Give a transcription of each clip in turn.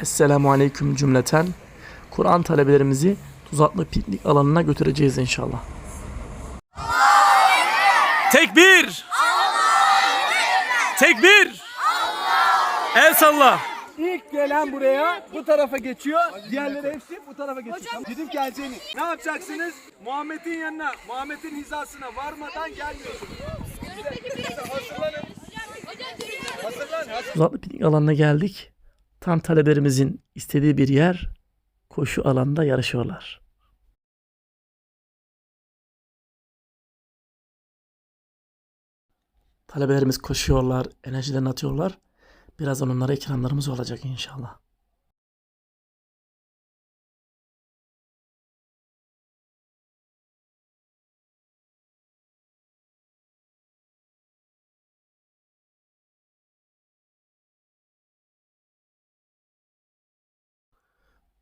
Esselamu Aleyküm cümleten. Kur'an talebelerimizi Tuzatlı piknik alanına götüreceğiz inşallah. Tekbir! Tekbir! El salla! İlk gelen buraya bu tarafa geçiyor. Diğerleri hepsi bu tarafa geçiyor. Tamam. Gidip geleceğini. Ne yapacaksınız? Muhammed'in yanına, Muhammed'in hizasına varmadan gelmiyorsunuz. Hazırlanın. Hazırlan. hazır- Tuzatlı piknik alanına geldik. Tam talebelerimizin istediği bir yer koşu alanında yarışıyorlar. Talebelerimiz koşuyorlar, enerjilerini atıyorlar. Birazdan onlara ikramlarımız olacak inşallah.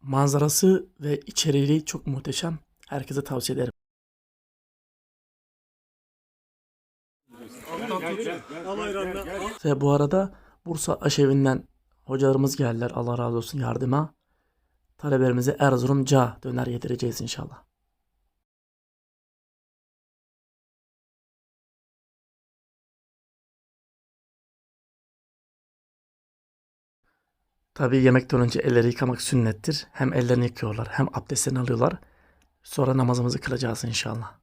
Manzarası ve içeriği çok muhteşem. Herkese tavsiye ederim. Ve bu arada Bursa Aşevi'nden hocalarımız geldiler. Allah razı olsun yardıma. Talebelerimize Erzurumca döner yedireceğiz inşallah. Tabii yemekten önce elleri yıkamak sünnettir. Hem ellerini yıkıyorlar hem abdestlerini alıyorlar. Sonra namazımızı kılacağız inşallah.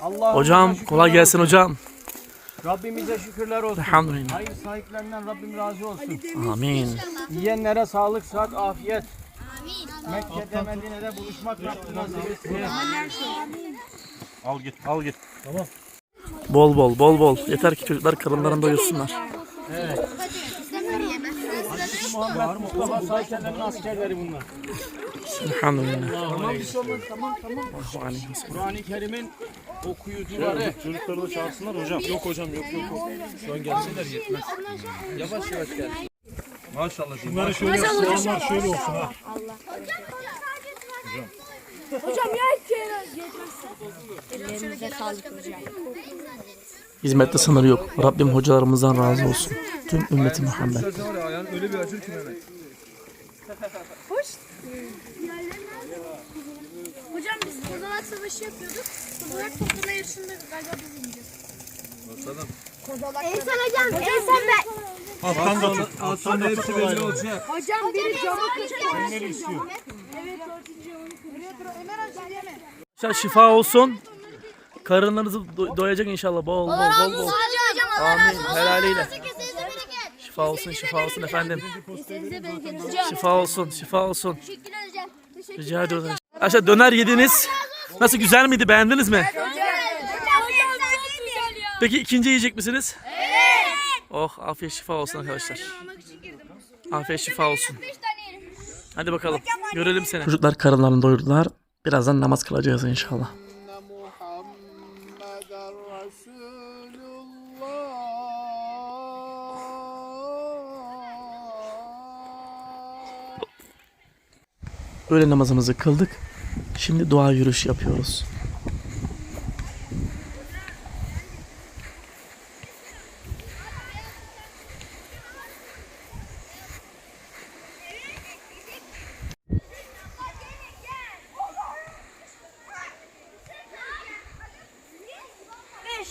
Allah Hocam kolay gelsin hocam. Rabbimize şükürler olsun. Elhamdülillah. Hayır sahiplerinden Rabbim razı olsun. Amin. Yiyenlere sağlık, sıhhat, afiyet. Mekke'de, Medine'de buluşmak Rabbim nasip etsin. Al git, al git. Bol bol bol bol. Yeter ki çocuklar karınlarını doyursunlar. Muhammed Mustafa Saykenlerin askerleri bunlar. Elhamdülillah. Tamam bir şey olmaz. Tamam tamam. Kur'an-ı Kerim'in okuyucuları. Çocukları da çağırsınlar hocam. Yok hocam, yok yok. Şu an gelseler yetmez. Yavaş yavaş gel. Maşallah. Bunları şöyle, soğanlar şöyle olsun ha. Ellerinize sağlık hocam. Hizmette sınırı yok. Rabbim hocalarımızdan razı olsun. Tüm ümmeti Muhammed. Öyle bir acır ki Mehmet. Hocam biz Kozalak Savaşı yapıyorduk. Kozalak toplama yarışında galiba biz ineceğiz. Bakalım. Kozalak Eysen hocam, Eysen ben. Alttan da tut. Az sonra hepsi belli olacak. Hocam biri camı kırıyor. Neleri istiyor? Arkadaşlar şifa olsun. Karınlarınızı do- doyacak inşallah. Bol bol bol bol. Amin. Helaliyle. Şifa olsun, şifa olsun efendim. Şifa olsun, şifa olsun. Teşekkürler hocam. Teşekkür Rica ediyorum. Arkadaşlar döner yediniz. Nasıl güzel miydi? Beğendiniz mi? Hocam, hocam çok. Peki ikinci yiyecek misiniz? Evet. Oh afiyet şifa olsun arkadaşlar. Afiyet şifa olsun. Hadi bakalım. Görelim seni. Çocuklar karınlarını doyurdular. Birazdan namaz kılacağız inşallah. Öğle namazımızı kıldık. Şimdi dua yürüyüş yapıyoruz.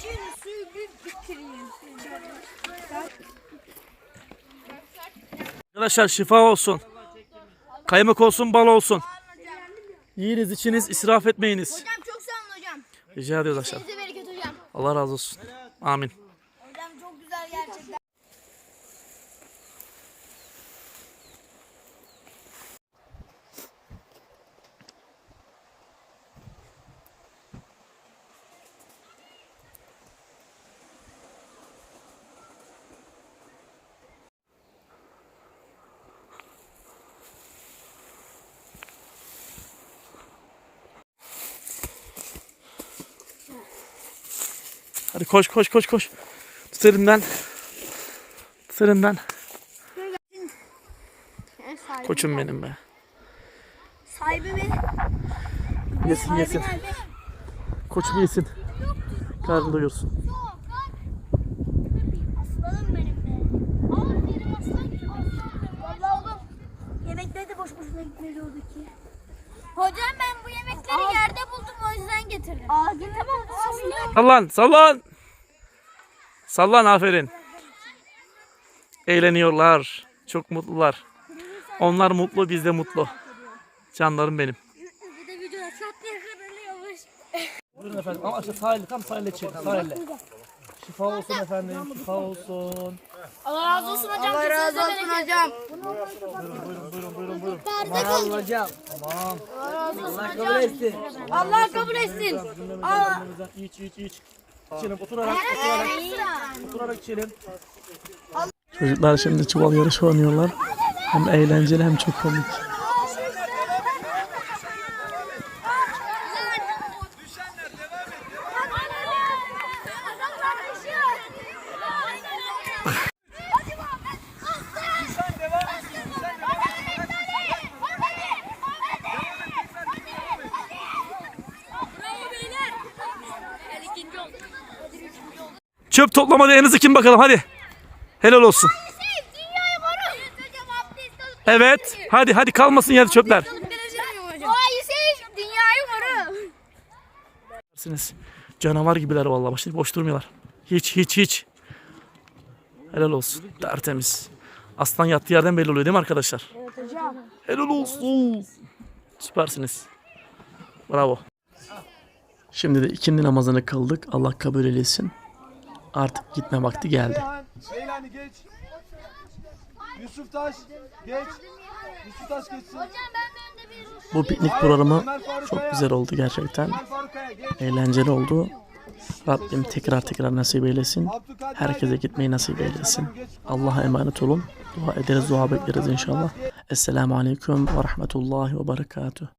Şimdi suyu bir bitireyim. Arkadaşlar şifa olsun. Kaymak olsun, bal olsun. Yiyiniz, içiniz, israf etmeyiniz. Hocam çok sağ olun hocam. Rica ediyoruz arkadaşlar. Allah razı olsun. Amin. Hocam çok güzel gerçekten. Hadi koş koş koş koş. Tut elimden. Tut elimden. Koçum benim be. Sahibi mi? Yesin yesin. Koçum yesin. Karnı doyursun. Aslanım benim de. Oğlum benim aslan gibi Valla oğlum. Yemekleri de boş boşuna gitmiyordu ki. Hocam ben bu yemekleri yerde buldum o yüzden getirdim. Ağzını tamam Sallan sallan. Sallan aferin. Eğleniyorlar. Çok mutlular. Onlar mutlu biz de mutlu. Canlarım benim. Bir de videoda. Buyurun efendim ama işte sahilde tam sahilde çek sahilde. Şifa olsun efendim şifa olsun. Allah razı olsun hocam. Allah razı olsun hocam. Buyurun buyurun buyurun. Hocam. Allah kabul etsin. Allah kabul etsin. Allah. İç iç iç. İçelim oturarak oturarak oturarak içelim. Çocuklar şimdi çuval yarışı oynuyorlar. Hem eğlenceli hem çok komik. Çöp toplamada en hızlı kim bakalım hadi. Helal olsun. Evet. Hadi hadi kalmasın yerde çöpler. Dersiniz. Canavar gibiler vallahi başta boş durmuyorlar. Hiç hiç hiç. Helal olsun. Tertemiz. Aslan yattığı yerden belli oluyor değil mi arkadaşlar? Evet hocam. Helal olsun. Süpersiniz. Bravo. Şimdi de ikindi namazını kıldık. Allah kabul eylesin. Artık gitme vakti geldi. Reylani geç. Yusuf Taş geç. Yusuf Taş geçsin. Hocam ben de önde bir Bu piknik programı çok güzel oldu gerçekten. Eğlenceli oldu. Rabbim tekrar tekrar nasip eylesin. Herkese gitmeyi nasip eylesin. Allah'a emanet olun. Dua ederiz, dua bekleriz inşallah. Esselamu Aleyküm ve Rahmetullahi ve Berekatuhu.